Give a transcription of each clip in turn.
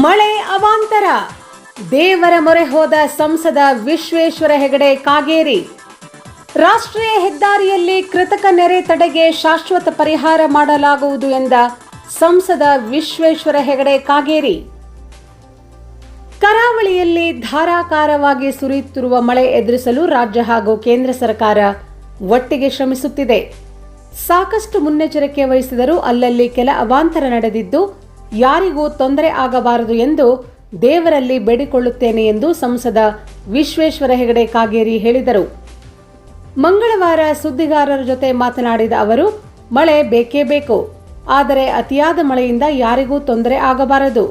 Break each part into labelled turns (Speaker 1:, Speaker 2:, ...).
Speaker 1: ಮಳೆ ಅವಾಂತರ. ದೇವರ ಮೊರೆ ಹೋದ ಸಂಸದ ವಿಶ್ವೇಶ್ವರ ಹೆಗಡೆ ಕಾಗೇರಿ. ರಾಷ್ಟ್ರೀಯ ಹೆದ್ದಾರಿಯಲ್ಲಿ ಕೃತಕ ನೆರೆ ತಡೆಗೆ ಶಾಶ್ವತ ಪರಿಹಾರ ಮಾಡಲಾಗುವುದು ಎಂದ ಸಂಸದ ವಿಶ್ವೇಶ್ವರ ಹೆಗಡೆ ಕಾಗೇರಿ. ಕರಾವಳಿಯಲ್ಲಿ ಧಾರಾಕಾರವಾಗಿ ಸುರಿಯುತ್ತಿರುವ ಮಳೆ ಎದುರಿಸಲು ರಾಜ್ಯ ಹಾಗೂ ಕೇಂದ್ರ ಸರ್ಕಾರ ಒಟ್ಟಿಗೆ ಶ್ರಮಿಸುತ್ತಿದೆ. ಸಾಕಷ್ಟು ಮುನ್ನೆಚ್ಚರಿಕೆ ವಹಿಸಿದರೂ ಅಲ್ಲಲ್ಲಿ ಕೆಲ ಅವಾಂತರ ನಡೆದಿದ್ದು ಯಾರಿಗೂ ತೊಂದರೆ ಆಗಬಾರದು ಎಂದು ದೇವರಲ್ಲಿ ಬೇಡಿಕೊಳ್ಳುತ್ತೇನೆ ಎಂದು ಸಂಸದ ವಿಶ್ವೇಶ್ವರ ಹೆಗಡೆ ಕಾಗೇರಿ ಹೇಳಿದರು. ಮಂಗಳವಾರ ಸುದ್ದಿಗಾರರ ಜೊತೆ ಮಾತನಾಡಿದ ಅವರು, ಮಳೆ ಬೇಕೇ ಬೇಕು, ಆದರೆ ಅತಿಯಾದ ಮಳೆಯಿಂದ ಯಾರಿಗೂ ತೊಂದರೆ ಆಗಬಾರದು.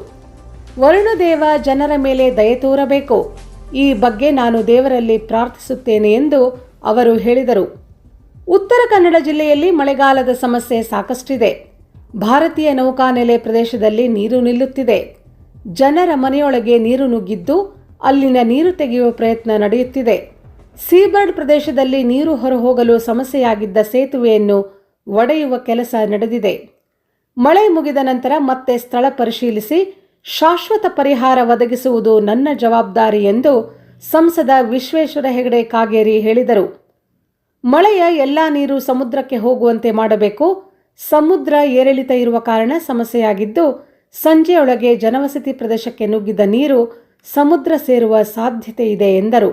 Speaker 1: ವರುಣದೇವ ಜನರ ಮೇಲೆ ದಯೆ ತೋರಬೇಕು. ಈ ಬಗ್ಗೆ ನಾನು ದೇವರಲ್ಲಿ ಪ್ರಾರ್ಥಿಸುತ್ತೇನೆ ಎಂದು ಅವರು ಹೇಳಿದರು. ಉತ್ತರ ಕನ್ನಡ ಜಿಲ್ಲೆಯಲ್ಲಿ ಮಳೆಗಾಲದ ಸಮಸ್ಯೆ ಸಾಕಷ್ಟಿದೆ. ಭಾರತೀಯ ನೌಕಾನೆಲೆ ಪ್ರದೇಶದಲ್ಲಿ ನೀರು ನಿಲ್ಲುತ್ತಿದೆ. ಜನರ ಮನೆಯೊಳಗೆ ನೀರು ನುಗ್ಗಿದ್ದು ಅಲ್ಲಿನ ನೀರು ತೆಗೆಯುವ ಪ್ರಯತ್ನ ನಡೆಯುತ್ತಿದೆ. ಸೀಬರ್ಡ್ ಪ್ರದೇಶದಲ್ಲಿ ನೀರು ಹೊರಹೋಗಲು ಸಮಸ್ಯೆಯಾಗಿದ್ದ ಸೇತುವೆಯನ್ನು ಒಡೆಯುವ ಕೆಲಸ ನಡೆದಿದೆ. ಮಳೆ ಮುಗಿದ ನಂತರ ಮತ್ತೆ ಸ್ಥಳ ಪರಿಶೀಲಿಸಿ ಶಾಶ್ವತ ಪರಿಹಾರ ಒದಗಿಸುವುದು ನನ್ನ ಜವಾಬ್ದಾರಿ ಎಂದು ಸಂಸದ ವಿಶ್ವೇಶ್ವರ ಹೆಗಡೆ ಕಾಗೇರಿ ಹೇಳಿದರು. ಮಳೆಯ ಎಲ್ಲಾ ನೀರು ಸಮುದ್ರಕ್ಕೆ ಹೋಗುವಂತೆ ಮಾಡಬೇಕು. ಸಮುದ್ರ ಏರಿಳಿತ ಇರುವ ಕಾರಣ ಸಮಸ್ಯೆಯಾಗಿದ್ದು, ಸಂಜೆಯೊಳಗೆ ಜನವಸತಿ ಪ್ರದೇಶಕ್ಕೆ ನುಗ್ಗಿದ ನೀರು ಸಮುದ್ರ ಸೇರುವ ಸಾಧ್ಯತೆ ಇದೆ ಎಂದರು.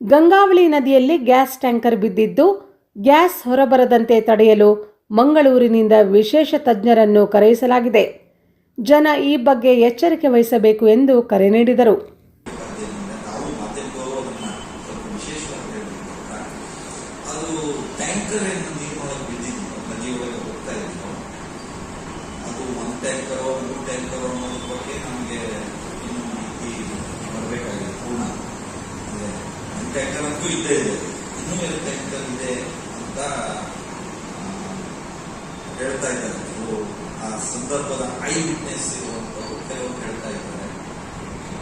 Speaker 1: ಗಂಗಾವಳಿ ನದಿಯಲ್ಲಿ ಗ್ಯಾಸ್ ಟ್ಯಾಂಕರ್ ಬಿದ್ದಿದ್ದು, ಗ್ಯಾಸ್ ಹೊರಬರದಂತೆ ತಡೆಯಲು ಮಂಗಳೂರಿನಿಂದ ವಿಶೇಷ ತಜ್ಞರನ್ನು ಕರೆಯಿಸಲಾಗಿದೆ. ಜನ ಈ ಬಗ್ಗೆ ಎಚ್ಚರಿಕೆ ವಹಿಸಬೇಕು ಎಂದು ಕರೆ ನೀಡಿದರು.
Speaker 2: ಅದು ಟ್ಯಾಂಕರ್ ಏನು ನೀರು ಬಿದ್ದಿದ್ದು ನದಿಯೊಳಗೆ ಹೋಗ್ತಾ ಇತ್ತು ಅದು ಒಂದು ಟ್ಯಾಂಕರೋ ಒಂದು ಟ್ಯಾಂಕರೋ ಅನ್ನೋದ್ರ ಬಗ್ಗೆ ನಮಗೆ ಇನ್ನು ಮಾಹಿತಿ ಬರಬೇಕಾಗಿದೆ ಪೂರ್ಣ. ಅಂದ್ರೆ ಒಂದು ಟ್ಯಾಂಕರ್ ಅಂತೂ ಇದ್ದೇ ಇದೆ. ಇನ್ನೂ ಎರಡು ಟ್ಯಾಂಕರ್ ಇದೆ ಅಂತ ಹೇಳ್ತಾ ಇದ್ದಾರೆ. ಆ ಸಂದರ್ಭದ ಐ ವಿಟ್ನೆಸ್ ಇರುವಂತವರು ಕೆಲವರು ಹೇಳ್ತಾ ಇದ್ದಾರೆ.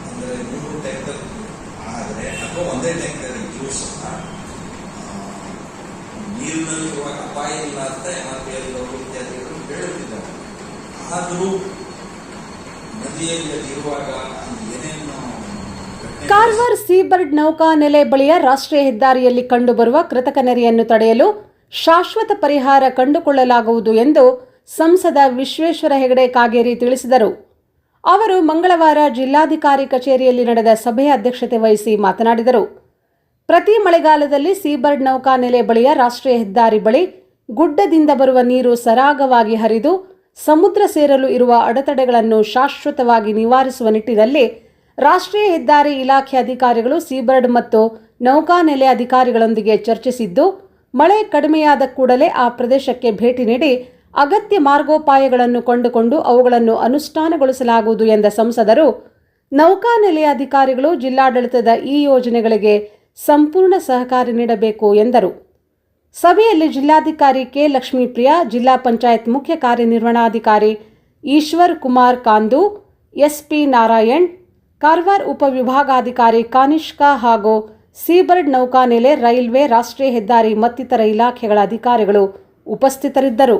Speaker 2: ಅಂದ್ರೆ ಮೂರು ಟ್ಯಾಂಕರ್ ಆದರೆ ಅಥವಾ ಒಂದೇ ಟ್ಯಾಂಕರ್ ಇದ್ರೂ ಸಹ ನೀರಿನಲ್ಲಿರುವಾಗ ಅಪಾಯ ಇಲ್ಲ ಅಂತ ಇತ್ಯಾದಿಗಳು ಹೇಳುತ್ತಿದ್ದಾರೆ ಆದರೂ
Speaker 1: ಕಾರವಾರ ಸೀಬರ್ಡ್ ನೌಕಾ ನೆಲೆ ಬಳಿಯ ರಾಷ್ಟ್ರೀಯ ಹೆದ್ದಾರಿಯಲ್ಲಿ ಕಂಡುಬರುವ ಕೃತಕ ನೆರೆಯನ್ನು ತಡೆಯಲು ಶಾಶ್ವತ ಪರಿಹಾರ ಕಂಡುಕೊಳ್ಳಲಾಗುವುದು ಎಂದು ಸಂಸದ ವಿಶ್ವೇಶ್ವರ ಹೆಗಡೆ ಕಾಗೇರಿ ತಿಳಿಸಿದರು. ಅವರು ಮಂಗಳವಾರ ಜಿಲ್ಲಾಧಿಕಾರಿ ಕಚೇರಿಯಲ್ಲಿ ನಡೆದ ಸಭೆಯ ಅಧ್ಯಕ್ಷತೆ ವಹಿಸಿ ಮಾತನಾಡಿದರು. ಪ್ರತಿ ಮಳೆಗಾಲದಲ್ಲಿ ಸೀಬರ್ಡ್ ನೌಕಾ ನೆಲೆ ಬಳಿಯ ರಾಷ್ಟ್ರೀಯ ಹೆದ್ದಾರಿ ಬಳಿ ಗುಡ್ಡದಿಂದ ಬರುವ ನೀರು ಸರಾಗವಾಗಿ ಹರಿದು ಸಮುದ್ರ ಸೇರಲು ಇರುವ ಅಡೆತಡೆಗಳನ್ನು ಶಾಶ್ವತವಾಗಿ ನಿವಾರಿಸುವ ನಿಟ್ಟಿನಲ್ಲಿ ರಾಷ್ಟ್ರೀಯ ಹೆದ್ದಾರಿ ಇಲಾಖೆ ಅಧಿಕಾರಿಗಳು ಸೀಬರ್ಡ್ ಮತ್ತು ನೌಕಾನೆಲೆ ಅಧಿಕಾರಿಗಳೊಂದಿಗೆ ಚರ್ಚಿಸಿದ್ದು, ಮಳೆ ಕಡಿಮೆಯಾದ ಕೂಡಲೇ ಆ ಪ್ರದೇಶಕ್ಕೆ ಭೇಟಿ ನೀಡಿ ಅಗತ್ಯ ಮಾರ್ಗೋಪಾಯಗಳನ್ನು ಕಂಡುಕೊಂಡು ಅವುಗಳನ್ನು ಅನುಷ್ಠಾನಗೊಳಿಸಲಾಗುವುದು ಎಂದ ಸಂಸದರು. ನೌಕಾನೆಲೆಯ ಅಧಿಕಾರಿಗಳು ಜಿಲ್ಲಾಡಳಿತದ ಈ ಯೋಜನೆಗಳಿಗೆ ಸಂಪೂರ್ಣ ಸಹಕಾರ ನೀಡಬೇಕು ಎಂದರು. ಸಭೆಯಲ್ಲಿ ಜಿಲ್ಲಾಧಿಕಾರಿ ಕೆ ಲಕ್ಷ್ಮೀಪ್ರಿಯಾ, ಜಿಲ್ಲಾ ಪಂಚಾಯತ್ ಮುಖ್ಯ ಕಾರ್ಯನಿರ್ವಹಣಾಧಿಕಾರಿ ಈಶ್ವರ್ ಕುಮಾರ್ ಕಾಂದು, ಎಸ್ಪಿ ನಾರಾಯಣ್, ಕಾರ್ವಾರ್ ಉಪವಿಭಾಗಾಧಿಕಾರಿ ಕಾನಿಷ್ಕಾ ಹಾಗೂ ಸೀಬರ್ಡ್ ನೌಕಾನೆಲೆ ರೈಲ್ವೆ ರಾಷ್ಟ್ರೀಯ ಹೆದ್ದಾರಿ ಮತ್ತಿತರ ಇಲಾಖೆಗಳ ಅಧಿಕಾರಿಗಳು ಉಪಸ್ಥಿತರಿದ್ದರು.